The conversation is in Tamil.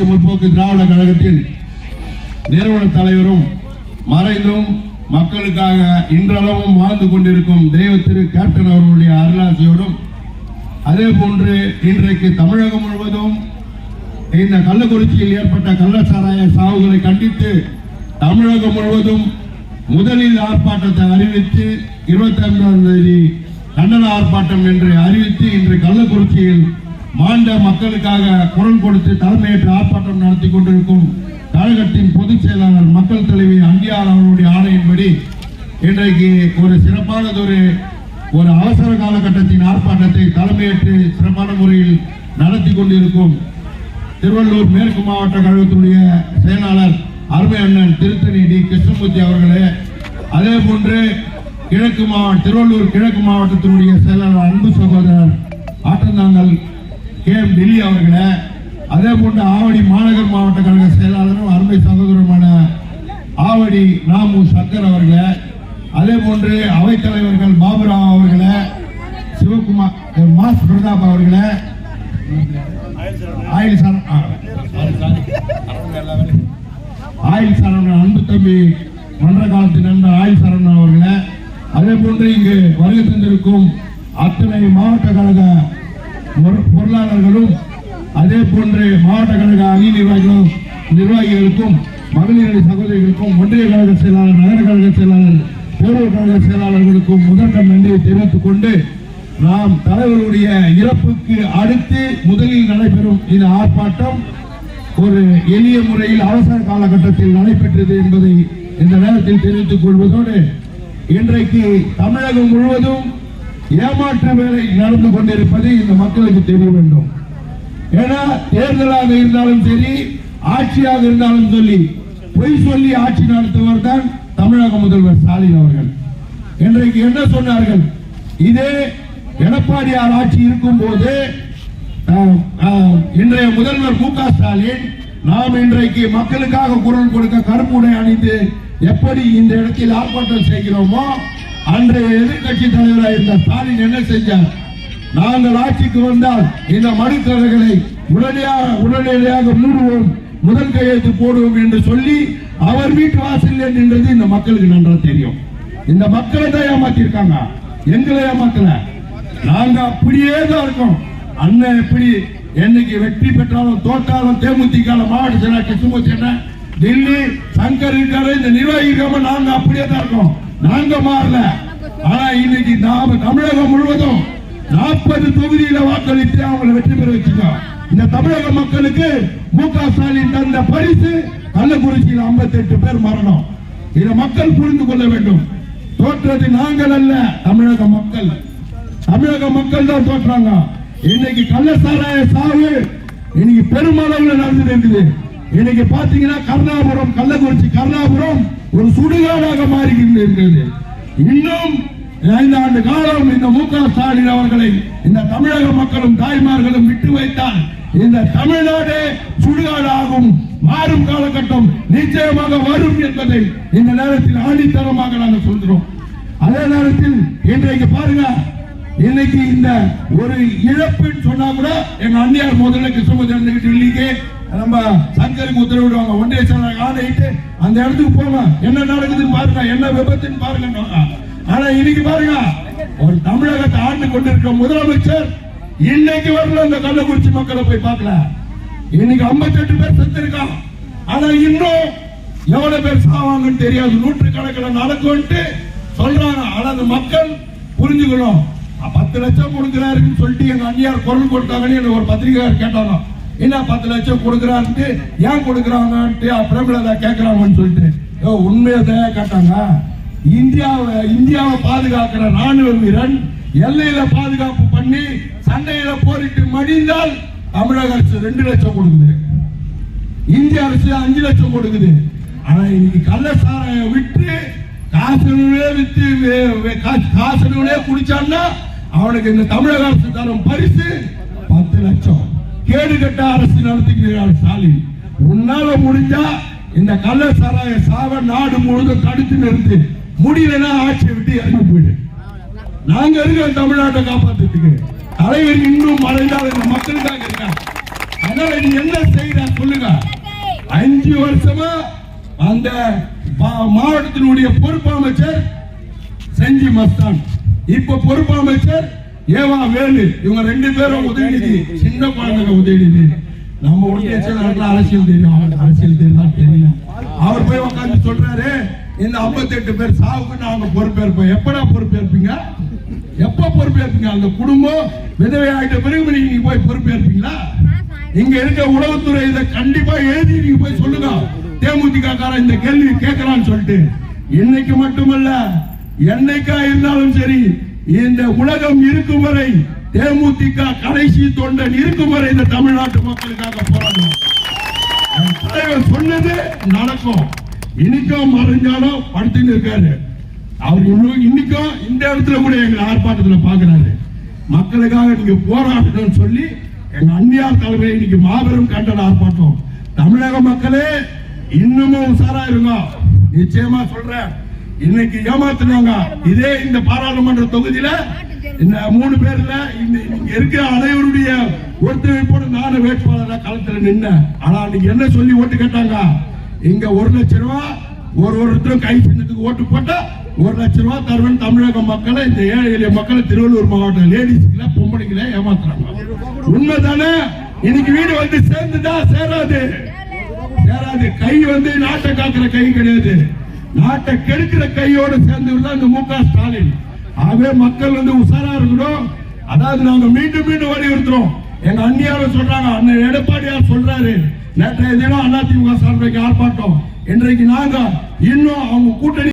தேசிய முற்போக்கு திராவிட கழகத்தின் நிறுவன தலைவரும் மறைந்தும் மக்களுக்காக இன்றளவும் வாழ்ந்து கொண்டிருக்கும் தெய்வ திரு கேப்டன் அவர்களுடைய அருளாசியோடும் அதே போன்று இன்றைக்கு தமிழகம் முழுவதும் இந்த கள்ளக்குறிச்சியில் ஏற்பட்ட கள்ளச்சாராய சாவுகளை கண்டித்து தமிழகம் முழுவதும் முதலில் ஆர்ப்பாட்டத்தை அறிவித்து இருபத்தி ஐந்தாம் தேதி கண்டன ஆர்ப்பாட்டம் என்று அறிவித்து இன்று கள்ளக்குறிச்சியில் மாநில மக்களுக்காக குரல் கொடுத்து தலைமையேற்று ஆர்ப்பாட்டம் நடத்தி கொண்டிருக்கும் கழகத்தின் பொதுச் செயலாளர் மக்கள் தலைவி அங்கியார் அவர்களுடைய ஆணையின்படி இன்றைக்கு ஒரு சிறப்பானதொரு ஒரு அவசர காலகட்டத்தின் ஆர்ப்பாட்டத்தை தலைமையேற்று சிறப்பான முறையில் நடத்தி கொண்டிருக்கும் திருவள்ளூர் மேற்கு மாவட்ட கழகத்தினுடைய செயலாளர் அருமை அண்ணன் திருத்தணி டி கிருஷ்ணமூர்த்தி அவர்களே அதே போன்று கிழக்கு மாவட்ட திருவள்ளூர் கிழக்கு மாவட்டத்தினுடைய செயலாளர் அன்பு சகோதரர் ஆற்றந்தாங்கல் கே எம் டெல்லி அவர்களை அதே போன்று ஆவடி மாநகர் மாவட்ட கழக செயலாளரும் அருமை சகோதரருமான ஆவடி நாமு சங்கர் அவர்களை அதே போன்று அவைத்தலைவர்கள் பாபுராவ் அவர்களை சிவகுமார் மாஸ் பிரதாப் அவர்களை ஆயில் சரண் ஆயில் சரவணன் அன்பு தம்பி மன்ற காலத்து நண்பர் ஆயில் சரவணன் அவர்களை அதே போன்று இங்கு வருகை தந்திருக்கும் அத்தனை மாவட்ட கழக பொருளாளர்களும் அதே போன்று மாவட்ட கழக அணி நிர்வாகிகளும் நிர்வாகிகளுக்கும் மகளிரணி சகோதரிகளுக்கும் ஒன்றிய கழக செயலாளர் நகர கழக செயலாளர் பேரூர் கழக செயலாளர்களுக்கும் முதற்கம் நன்றியை தெரிவித்துக் கொண்டு நாம் தலைவருடைய இறப்புக்கு அடுத்து முதலில் நடைபெறும் இந்த ஆர்ப்பாட்டம் ஒரு எளிய முறையில் அவசர காலகட்டத்தில் நடைபெற்றது என்பதை இந்த நேரத்தில் தெரிவித்துக் கொள்வதோடு இன்றைக்கு தமிழகம் முழுவதும் ஏமாற்று வேலை நடந்து கொண்டிருப்பது இந்த மக்களுக்கு தெரிய வேண்டும். ஏன்னா தேர்தலாக இருந்தாலும் சரி ஆட்சியாக இருந்தாலும் சொல்லி பொய் சொல்லி ஆட்சி நடத்துவர் தான் தமிழக முதல்வர் ஸ்டாலின் அவர்கள். இன்றைக்கு என்ன சொன்னார்கள்? இதே எடப்பாடியார் ஆட்சி இருக்கும் போது இன்றைய முதல்வர் மு ஸ்டாலின் நாம் இன்றைக்கு மக்களுக்காக குரல் கொடுக்க கருப்புடை அணிந்து எப்படி இந்த இடத்தில் ஆர்ப்பாட்டம் செய்கிறோமோ அன்றைய எதிர்க்கட்சி தலைவராக இருந்த ஸ்டாலின் என்ன செஞ்சார்? நாங்கள் ஆட்சிக்கு வந்தால் இந்த மனுக்கடைகளை உடனடியாக உடனடியாக மூடுவோம் முதல் கையெழுத்து போடுவோம் என்று சொல்லி அவர் வீட்டு வாசல் நின்றது இந்த மக்களுக்கு நன்றா தெரியும். இந்த மக்களை தான் ஏமாத்திருக்காங்க. எங்களை ஏமாத்தல. நாங்க அப்படியே தான் இருக்கோம். அண்ணன் எப்படி என்னைக்கு வெற்றி பெற்றாலும் தோற்றாலும் தேமுதிக மாவட்ட செயலாளர் கிருஷ்ணமூர்த்தி என்ன? டெல்லி சங்கர் இருக்காரு இந்த நிர்வாகிக்காம நாங்க அப்படியே தான் இருக்கோம். நாங்க மாறல. ஆனா இன்னைக்கு நாம தமிழகம் முழுவதும் நாற்பது தொகுதியில வாக்களித்து அவங்களை வெற்றி பெற வச்சிருக்கோம். இந்த தமிழக மக்களுக்கு மு க ஸ்டாலின் தந்த பரிசு கள்ளக்குறிச்சியில் 58 பேர் மரணம். இதை மக்கள் புரிந்து கொள்ள வேண்டும். தோற்றது நாங்கள் அல்ல தமிழக மக்கள். தமிழக மக்கள் தான் தோற்றாங்க. இன்னைக்கு கள்ளசாராய சாவு இன்னைக்கு பெருமளவில் நடந்துட்டு இருக்குது. இன்னைக்கு பாத்தீங்கன்னா கருணாபுரம் கள்ளக்குறிச்சி கருணாபுரம் ஒரு சுடுகாடாக மாறுகின்றது இன்னும் ஐந்து ஆண்டு காலம் இந்த மு க ஸ்டாலின் அவர்களை இந்த தமிழக மக்களும் தாய்மார்களும் விட்டு வைத்தால் இந்த தமிழ்நாடு சுடுகாடு ஆகும் மாறும் காலகட்டம் நிச்சயமாக வரும் என்பதை இந்த நேரத்தில் ஆணித்தரமாக நாங்கள் சொல்கிறோம். அதே நேரத்தில் இன்றைக்கு பாருங்க இன்னைக்கு இந்த ஒரு இழப்புன்னு சொன்னா கூட எங்க அண்ணியார் முதல்ல கிருஷ்ணமூர்த்தி நம்ம சங்கருக்கு உத்தரவிடுவாங்க. ஒன்றிய செயலாளர் ஆணையிட்டு அந்த இடத்துக்கு போங்க என்ன நடக்குதுன்னு பாருங்க என்ன விபத்துன்னு பாருங்க ஆனா இன்னைக்கு பாருங்க ஒரு தமிழகத்தை ஆண்டு கொண்டிருக்க முதலமைச்சர் இன்னைக்கு வரல இந்த கள்ளக்குறிச்சி மக்களை போய் பார்க்கல. இன்னைக்கு 58 பேர் செத்துருக்கான் ஆனா இன்னும் எவ்வளவு பேர் சாவாங்கன்னு தெரியாது. நூற்று கணக்கில் நடக்கும்ட்டு சொல்றாங்க. ஆனா அந்த மக்கள் புரிஞ்சுக்கணும். பத்து லட்சம் கொடுக்கிறாருன்னு சொல்லிட்டு எங்க அண்ணியார் குரல் கொடுத்தாங்கன்னு எனக்கு ஒரு பத்திரிகையாளர் கேட்டாங்க என்ன பத்து லட்சம் கொடுக்குறான்ட்டு ஏன் கொடுக்குறாங்கன்ட்டு பிரபலதா கேட்கறாங்கன்னு சொல்லிட்டு ஓ உண்மையை தான் கேட்டாங்க. இந்தியாவை இந்தியாவை பாதுகாக்கிற ராணுவ வீரன் எல்லையில பாதுகாப்பு பண்ணி சண்டையில போரிட்டு மடிந்தால் தமிழக அரசு ரெண்டு லட்சம் கொடுக்குது. இந்திய அரசு அஞ்சு லட்சம் கொடுக்குது. ஆனா இன்னைக்கு கள்ள சாராய விட்டு காசனே வித்து வே- குடிச்சான்னா அவனுக்கு இந்த தமிழக அரசு தரும் பரிசு பத்து லட்சம். கேடு கட்ட அரசு நடத்துகிறார் ஸ்டாலின். உன்னால முடிஞ்சா இந்த கள்ள சாராய சாவ நாடு முழுதும் தடுத்து நிறுத்து. முடியலன்னா ஆட்சியை விட்டு இறங்கி போயிடு. நாங்க இருக்கோம் தமிழ்நாட்டை காப்பாத்துறதுக்கு. தலைவர் இன்னும் மறைந்தால் இந்த மக்களுக்காக இருக்காங்க. அதனால நீ என்ன செய்யற சொல்லுங்க. அஞ்சு வருஷமா அந்த மாவட்டத்தினுடைய பொறுப்பு அமைச்சர் செஞ்சி மஸ்தான். இப்ப பொறுப்பு அமைச்சர் ஏவா வேலு இவங்க ரெண்டு பேரும் உதயநிதி சின்ன குழந்தைங்க உதயநிதி. நம்ம ஒன்றிய அரசியல் தெரியும். அரசியல் தெரியுதா தெரியல. அவர் போய் உட்கார்ந்து சொல்றாரு இந்த 58 பேர் சாவுக்கு நாங்க பொறுப்பேற்போம். எப்படா பொறுப்பேற்பீங்க? எப்ப பொறுப்பேற்பீங்க? அந்த குடும்பம் விதவை ஆயிட்ட பிறகு நீங்க போய் பொறுப்பேற்பீங்களா? இங்க இருக்க உளவுத்துறை இதை கண்டிப்பா எழுதி நீங்க போய் சொல்லுங்க. தேமுதிக காரன் இந்த கேள்வி கேட்கறான்னு சொல்லிட்டு. இன்னைக்கு மட்டுமல்ல என்னைக்கா இருந்தாலும் சரி இந்த உலகம் இருக்கும் வரை தேமுதிக கடைசி தொண்டன் இருக்கும் வரை இந்த தமிழ்நாட்டு மக்களுக்காக போராடும் தலைவர் சொன்னது நடக்கும். இன்னைக்கும் மறைஞ்சாலும் படுத்துன்னு இருக்காரு. அவர் இன்னும் இன்னைக்கும் இந்த இடத்துல கூட எங்க ஆர்ப்பாட்டத்துல பாக்குறாரு. மக்களுக்காக நீங்க போராடணும்னு சொல்லி எங்க அந்நியார் தலைமை இன்னைக்கு மாபெரும் கண்டன ஆர்ப்பாட்டம். தமிழக மக்களே இன்னமும் உசாரா இருங்க. நிச்சயமா சொல்றேன். இன்னைக்கு ஏமாத்துனாங்க. இதே இந்த பாராளுமன்ற தொகுதியில இந்த மூணு பேர்ல இந்த இருக்கிற அனைவருடைய ஒத்துழைப்போடு நானும் வேட்பாளராக களத்துல நின்னேன். ஆனா அன்னைக்கு என்ன சொல்லி ஓட்டு கேட்டாங்க? இங்க ஒரு லட்சம் ரூபாய் ஒரு ஒருத்தரும் கை சின்னத்துக்கு ஓட்டு போட்டா ஒரு லட்சம் ரூபாய் தருவன் தமிழக மக்களை இந்த ஏழை எளிய மக்களை திருவள்ளூர் மாவட்டம் லேடிஸ்ல பொம்பளைங்கள ஏமாத்துறாங்க. உண்மைதானே? இன்னைக்கு வீடு வந்து சேர்ந்துதான் சேராது? சேராது. கை வந்து நாட்டை காக்குற கை கிடையாது. நாட்டை கெடுக்கிற கையோட சேர்ந்து அந்த மு க ஸ்டாலின். ஆகவே மக்கள் வந்து உஷாரா இருக்கணும். அதாவது நாங்க மீண்டும் மீண்டும் வலியுறுத்துறோம். எங்க அண்ணியார சொல்றாங்க அண்ணன் எடப்பாடியார் சொல்றாரு. நேற்றைய தினம் அதிமுக சார்பில் ஆர்ப்பாட்டம். இன்றைக்கு நாங்க இன்னும் அவங்க கூட்டணி